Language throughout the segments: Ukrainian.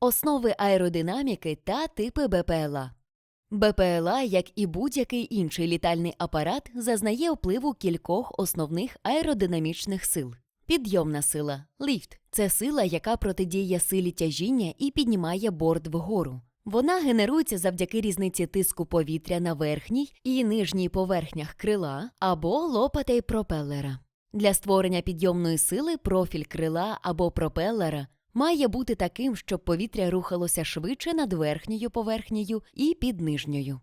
Основи аеродинаміки та типи БПЛА. БПЛА, як і будь-який інший літальний апарат, зазнає впливу кількох основних аеродинамічних сил. Підйомна сила ліфт це сила, яка протидіє силі тяжіння і піднімає борт вгору. Вона генерується завдяки різниці тиску повітря на верхній і нижній поверхнях крила або лопатей пропелера. Для створення підйомної сили профіль крила або пропелера має бути таким, щоб повітря рухалося швидше над верхньою поверхнею і під нижньою.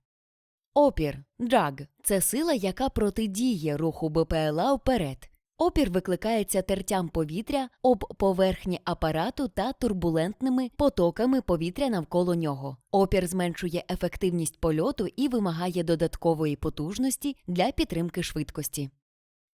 Опір драг це сила, яка протидіє руху БПЛА вперед. Опір викликається тертям повітря об поверхні апарату та турбулентними потоками повітря навколо нього. Опір зменшує ефективність польоту і вимагає додаткової потужності для підтримки швидкості.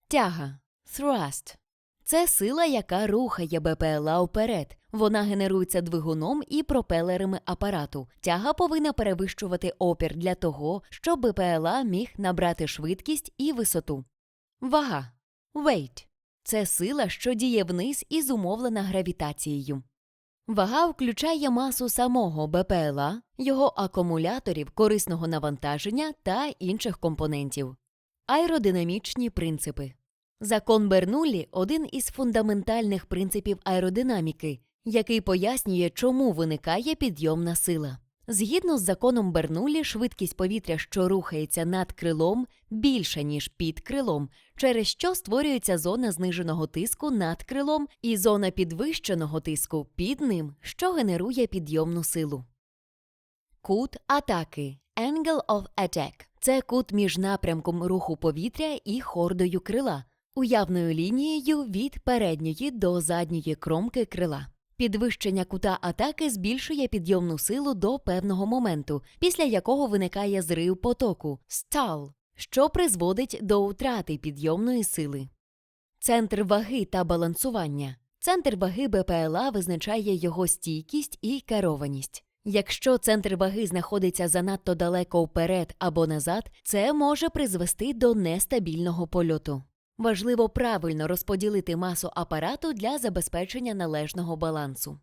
Тяга thrust це сила, яка рухає БПЛА вперед. Вона генерується двигуном і пропелерами апарату. Тяга повинна перевищувати опір для того, щоб БПЛА міг набрати швидкість і висоту. Вага weight – це сила, що діє вниз і зумовлена гравітацією. Вага включає масу самого БПЛА, його акумуляторів, корисного навантаження та інших компонентів. Аеродинамічні принципи Закон Бернуллі – один із фундаментальних принципів аеродинаміки, який пояснює, чому виникає підйомна сила. Згідно з законом Бернуллі, швидкість повітря, що рухається над крилом, більша, ніж під крилом, через що створюється зона зниженого тиску над крилом і зона підвищеного тиску під ним, що генерує підйомну силу. Кут атаки Angle of attack – це кут між напрямком руху повітря і хордою крила, уявною лінією від передньої до задньої кромки крила. Підвищення кута атаки збільшує підйомну силу до певного моменту, після якого виникає зрив потоку стал, що призводить до втрати підйомної сили. Центр ваги та балансування. Центр ваги БПЛА визначає його стійкість і керованість. Якщо центр ваги знаходиться занадто далеко вперед або назад, це може призвести до нестабільного польоту. Важливо правильно розподілити масу апарату для забезпечення належного балансу.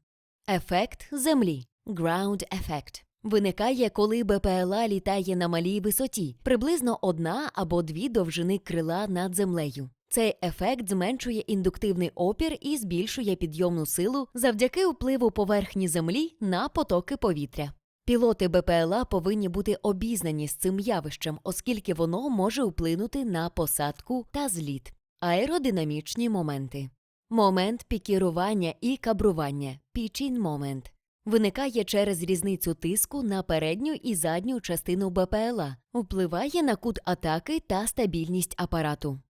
Ефект землі ground effect виникає, коли БПЛА літає на малій висоті, приблизно одна або дві довжини крила над землею. Цей ефект зменшує індуктивний опір і збільшує підйомну силу завдяки впливу поверхні землі на потоки повітря. Пілоти БПЛА повинні бути обізнані з цим явищем, оскільки воно може вплинути на посадку та зліт. Аеродинамічні моменти. Момент пікірування і кабрування pitching moment виникає через різницю тиску на передню і задню частину БПЛА, впливає на кут атаки та стабільність апарату.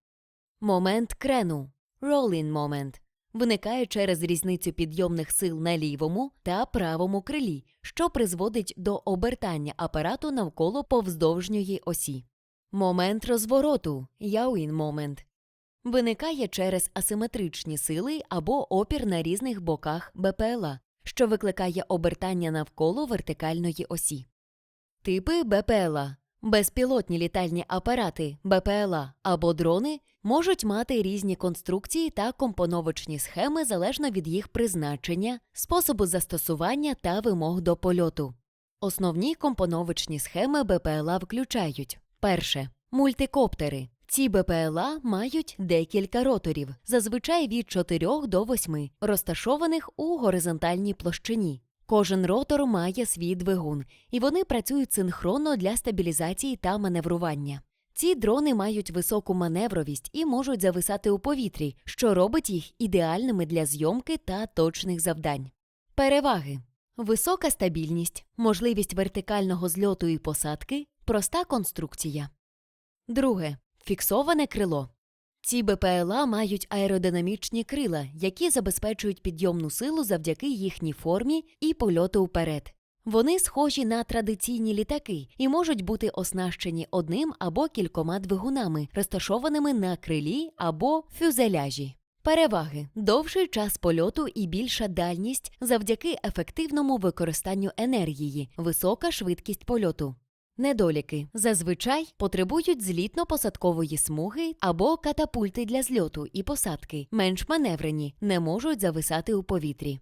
Момент крену rolling moment виникає через різницю підйомних сил на лівому та правому крилі, що призводить до обертання апарату навколо повздовжньої осі. Момент розвороту яуін момент виникає через асиметричні сили або опір на різних боках БПЛА, що викликає обертання навколо вертикальної осі. Типи БПЛА Безпілотні літальні апарати БПЛА або дрони можуть мати різні конструкції та компоновочні схеми залежно від їх призначення, способу застосування та вимог до польоту. Основні компоновочні схеми БПЛА включають перше мультикоптери. Ці БПЛА мають декілька роторів, зазвичай від 4 до 8, розташованих у горизонтальній площині. Кожен ротор має свій двигун, і вони працюють синхронно для стабілізації та маневрування. Ці дрони мають високу маневровість і можуть зависати у повітрі, що робить їх ідеальними для зйомки та точних завдань. Переваги висока стабільність, можливість вертикального зльоту і посадки, проста конструкція. Друге фіксоване крило. Ці БПЛА мають аеродинамічні крила, які забезпечують підйомну силу завдяки їхній формі і польоту вперед. Вони схожі на традиційні літаки і можуть бути оснащені одним або кількома двигунами, розташованими на крилі або фюзеляжі. Переваги довший час польоту і більша дальність завдяки ефективному використанню енергії, висока швидкість польоту. Недоліки зазвичай потребують злітно-посадкової смуги або катапульти для зльоту і посадки, менш маневрені, не можуть зависати у повітрі.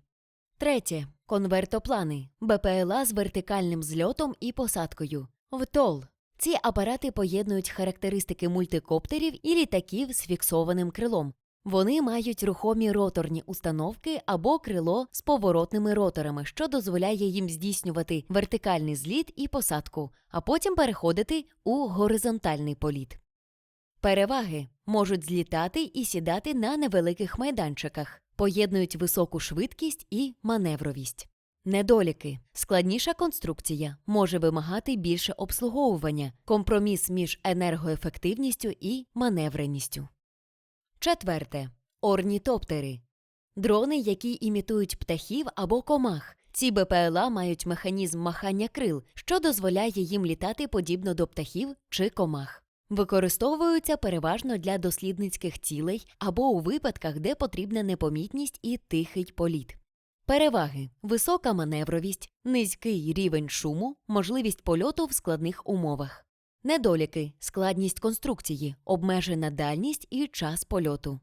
Третє. Конвертоплани БПЛА з вертикальним зльотом і посадкою. ВТОЛ. Ці апарати поєднують характеристики мультикоптерів і літаків з фіксованим крилом. Вони мають рухомі роторні установки або крило з поворотними роторами, що дозволяє їм здійснювати вертикальний зліт і посадку, а потім переходити у горизонтальний політ. Переваги можуть злітати і сідати на невеликих майданчиках, поєднують високу швидкість і маневровість. Недоліки складніша конструкція може вимагати більше обслуговування, компроміс між енергоефективністю і маневреністю. Четверте. Орнітоптери. Дрони, які імітують птахів або комах. Ці БПЛА мають механізм махання крил, що дозволяє їм літати подібно до птахів чи комах. Використовуються переважно для дослідницьких цілей або у випадках, де потрібна непомітність і тихий політ. Переваги висока маневровість, низький рівень шуму, можливість польоту в складних умовах. Недоліки складність конструкції, обмежена дальність і час польоту.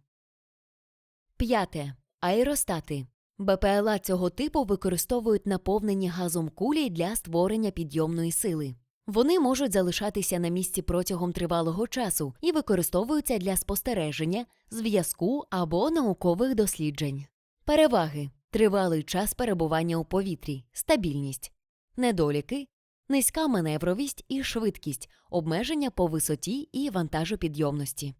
П'яте. Аеростати. БПЛА цього типу використовують наповнені газом кулі для створення підйомної сили. Вони можуть залишатися на місці протягом тривалого часу і використовуються для спостереження, зв'язку або наукових досліджень. Переваги тривалий час перебування у повітрі, стабільність, недоліки, низька маневровість і швидкість, обмеження по висоті і вантажопідйомності.